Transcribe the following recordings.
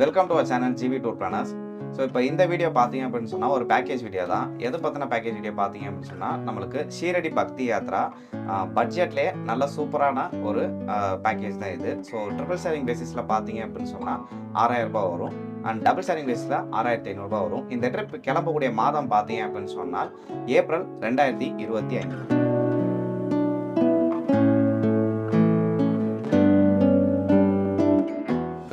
Welcome to our channel G V tour planners so இப்போ இந்த video பார்த்தீங்க அப்படின்னு சொன்னால் ஒரு பேக்கேஜ் வீடியோ தான். எது பற்றின பேக்கேஜ் வீடியோ பார்த்தீங்க அப்படின்னு சொன்னால் நம்மளுக்கு ஷீரடி பக்தி யாத்ரா பட்ஜெட்லேயே நல்ல சூப்பரான ஒரு பேக்கேஜ் தான் இது. ஸோ ட்ரிபிள் சேவிங் பேசிஸில் பார்த்தீங்க அப்படின்னு சொன்னால் ஆறாயிரம் ரூபாய் வரும். அண்ட் டபுள் சேவிங் பேஸில் ஆறாயிரத்தி ஐநூறுரூபா வரும். இந்த ட்ரிப் கிளம்பக்கூடிய மாதம் பார்த்தீங்க அப்படின்னு சொன்னால் ஏப்ரல் ரெண்டாயிரத்தி இருபத்தி ஐந்து.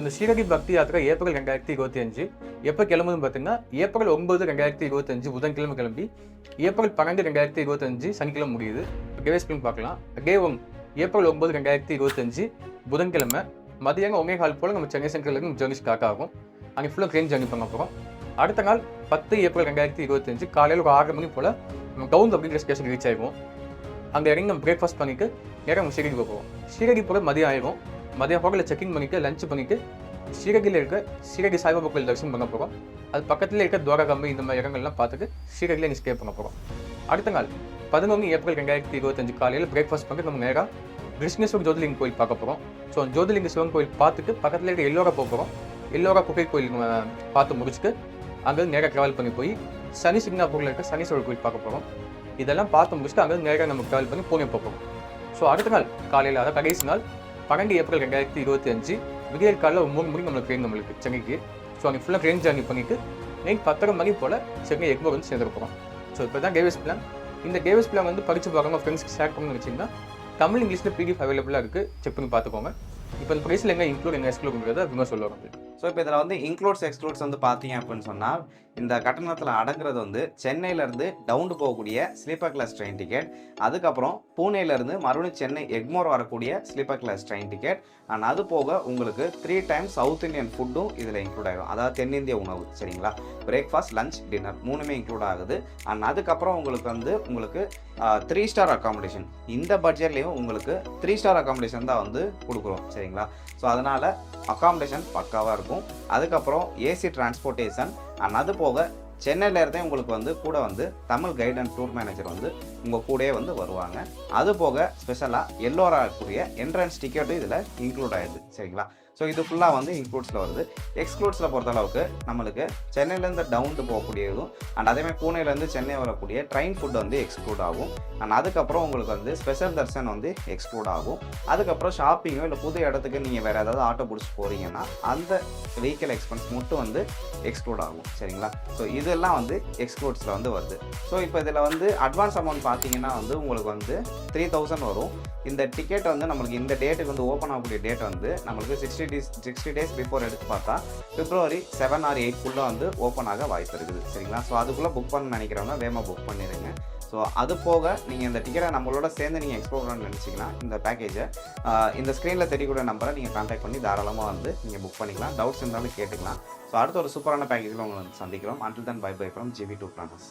இந்த சீரடி பக்தி யாத்திரை ஏப்ரல் ரெண்டாயிரத்தி இருபத்தி அஞ்சு. எப்போ கிளம்புதுன்னு பார்த்தீங்கன்னா ஏப்ரல் ஒன்பது ரெண்டாயிரத்தி இருபத்தஞ்சு புதன்கிழமை கிளம்பி ஏப்ரல் பன்னெண்டு ரெண்டாயிரத்தி இருபத்தஞ்சு சனிக்கிழமை முடியுது. டேஸ் ஃபிலிம் பார்க்கலாம். டே ஒன் ஏப்ரல் ஒன்பது ரெண்டாயிரத்தி இருபத்தஞ்சு புதன்கிழமை. மதியானம் ஒன்னே கால் போல் நம்ம சென்னை சென்ட்ரலுக்கு நம்ம ஜேர்னி ஸ்டார்ட் ஆகும். அங்கே ஃபுல்லாக ட்ரெயின் ஜேர்னி பண்ண போகிறோம் அடுத்த நாள் பத்து ஏப்ரல் ரெண்டாயிரத்தி இருபத்தஞ்சு காலையில் ஒரு ஆறு மணி போல் நம்ம கவுண்ட் அப்படிங்கிற ஸ்டேஷன் ரீச் ஆகிடுவோம் அங்கே இறங்கி நம்ம பிரேக்ஃபாஸ்ட் பண்ணிட்டு நேரம் நம்ம ஷீரடி போவோம். ஷீரடி போகிற மதியம் ஆகிடும் மதியம் போகல செக்கிங் பண்ணிட்டு லஞ்ச் பண்ணிட்டு ஸ்ரீரகியில் இருக்க ஷீரடி சாய்பாபா கோயில் தரிசனம் பண்ண போகிறோம் அது பக்கத்தில் இருக்க துவாரகம்பி இந்த மாதிரி இடங்கள்லாம் பார்த்துட்டு ஷீரடியில் இங்கே ஸ்டே பண்ண போகிறோம் அடுத்த நாள் பதினொன்று ஏப்ரல் ரெண்டாயிரத்தி இருபத்தஞ்சு காலையில் பிரேக்ஃபாஸ்ட் பண்ணி நம்ம நேராக கிருஷ்ணேஸ்வர் ஜோதிலிங்க கோயில் பார்க்க போகிறோம் ஸோ ஜோதிலிங்க சிவன் கோயில் பார்த்துட்டு பக்கத்தில் இருக்க எல்லோரா போக போகிறோம் எல்லோரா குகை கோயில் நம்ம பார்த்து முடிச்சுட்டு அங்கே நேராக ட்ராவல் பண்ணி போய் சனி சிக்னாப்பூரில் இருக்க சனீஸ்வரர் கோயில் பார்க்க போகிறோம் இதெல்லாம் பார்த்து முடிச்சுட்டு அங்கே நேராக நம்ம ட்ராவல் பண்ணி பூனே போகிறோம் ஸோ அடுத்த நாள் காலையில் அதாவது கடைசி நாள் பன்னெண்டு ஏப்ரல் ரெண்டாயிரத்தி இருபத்தி அஞ்சு விடியல் காலையில் ஒரு மூணு மணிக்கு நம்மளுக்கு ட்ரெயின் நம்மளுக்கு சென்னைக்கு. ஸோ அங்கே ஃபுல்லாக ட்ரெயின் ஜர்னி பண்ணிட்டு நைட் பத்தரை மணி போல் சென்னை எக்மோர் வந்து சேர்ந்துருப்போம் ஸோ இப்போ தான் கேவேஸ் பிளான் இந்த கேவேஸ் பிளான் வந்து படித்து பார்க்காம ஃப்ரெண்ட்ஸ்க்கு ஷேர் பண்ணணும்னு வச்சிங்கன்னா தமிழ் இங்கிலீஷில் பிடிஎஃப் அவைலபிளாக இருக்குது செக் பண்ணி பார்த்துக்கோங்க. இப்போ இந்த ப்ரைஸில் எங்கே இன்க்ளூட் எங்கே எக்ஸ்க்ளூட்ங்கிறத அவங்க சொல்லுவாங்க ஸோ இப்போ இதில் வந்து இன்க்ளூட்ஸ் எக்ஸ்க்ளூட்ஸ் வந்து பார்த்தீங்க அப்படின்னு சொன்னால் இந்த கட்டணத்தில் அடங்குறது வந்து சென்னையிலேருந்து டவுண்டு போகக்கூடிய ஸ்லீப்பர் கிளாஸ் ட்ரெயின் டிக்கெட் அதுக்கப்புறம் பூனேலேருந்து மறுபடியும் சென்னை எக்மோர் வரக்கூடிய sleeper class train ticket and அது போக உங்களுக்கு த்ரீ டைம் சவுத் இந்தியன் ஃபுட்டும் இதில் இன்க்ளூட் ஆகிடும் அதாவது தென்னிந்திய உணவு சரிங்களா? பிரேக்ஃபாஸ்ட் லஞ்ச் டின்னர் மூணுமே இன்க்ளூட் ஆகுது. அண்ட் அதுக்கப்புறம் உங்களுக்கு வந்து உங்களுக்கு த்ரீ ஸ்டார் அக்காமடேஷன் இந்த பட்ஜெட்லேயும் உங்களுக்கு த்ரீ ஸ்டார் அக்காமடேஷன் தான் வந்து கொடுக்குறோம் சரிங்களா? ஸோ அதனால் அக்காமடேஷன் பக்காவாக இருக்கும். அதுக்கப்புறம் ஏசி டிரான்ஸ்போர்ட்டேஷன் அண்ட் அது போக சென்னையிலேருந்தே உங்களுக்கு வந்து கூட வந்து Tamil guide and tour manager வந்து உங்கள் கூடயே வந்து வருவாங்க. அது போக ஸ்பெஷலாக எல்லோராக கூடிய என்ட்ரன்ஸ் டிக்கெட்டும் இதில் இன்க்ளூட் ஆயிடுது. சரிங்களா? ஸோ இது ஃபுல்லாக வந்து இன்க்ளூட்ஸில் வருது. எக்ஸ்க்ளூட்ஸில் பொறுத்த அளவுக்கு நம்மளுக்கு சென்னையிலேருந்து டவுன் போகக்கூடியதும் அண்ட் அதேமாதிரி பூனேலேருந்து சென்னை வரக்கூடிய ட்ரெயின் ஃபுட் வந்து எக்ஸ்க்ளூட் ஆகும். அண்ட் அதுக்கப்புறம் உங்களுக்கு வந்து ஸ்பெஷல் தர்ஷன் வந்து எக்ஸ்க்ளூட் ஆகும். அதுக்கப்புறம் ஷாப்பிங்கோ இல்லை புது இடத்துக்கு நீங்கள் வேறு ஏதாவது ஆட்டோ பிடிச்சி போகிறீங்கன்னா அந்த வெஹிக்கல் எக்ஸ்பென்ஸ் மட்டும் வந்து எக்ஸ்க்ளூட் ஆகும். சரிங்களா? ஸோ இதெல்லாம் வந்து எக்ஸ்க்ளூட்ஸில் வந்து வருது. ஸோ இப்போ இதில் வந்து அட்வான்ஸ் அமௌண்ட் பார்த்தீங்கன்னா வந்து உங்களுக்கு வந்து த்ரீ தௌசண்ட் வரும். இந்த டிக்கெட் வந்து நம்மளுக்கு இந்த டேட்டுக்கு வந்து ஓப்பன் ஆகக்கூடிய டேட் வந்து நம்மளுக்கு sixty days sixty days before எடுத்து பார்த்தா பிப்ரவரி செவன் ஆர் எயிட்குள்ளே வந்து ஓப்பன் ஆக வாய்ப்பு இருக்குது. சரிங்களா? ஸோ அதுக்குள்ளே புக் பண்ண நினைக்கிறவங்க வேகமாக புக் பண்ணிடுங்க. ஸோ அது போக நீங்கள் இந்த டிக்கெட்டை நம்மளோட சேர்ந்து நீங்கள் எக்ஸ்ப்ளோர் பண்ணணும்னு நினச்சிங்கன்னா இந்த பேக்கேஜை இந்த ஸ்க்ரீனில் தெரியக்கூடிய நம்பரை நீங்கள் கான்டாக்ட் பண்ணி தாராளமாக வந்து நீங்கள் புக் பண்ணிக்கலாம். டவுட்ஸ் இருந்தாலும் கேட்டுக்கலாம். ஸோ அடுத்த ஒரு சூப்பரான பேக்கேஜில் உங்களை வந்து சந்திக்கிறோம். Until then bye bye from G V tour planners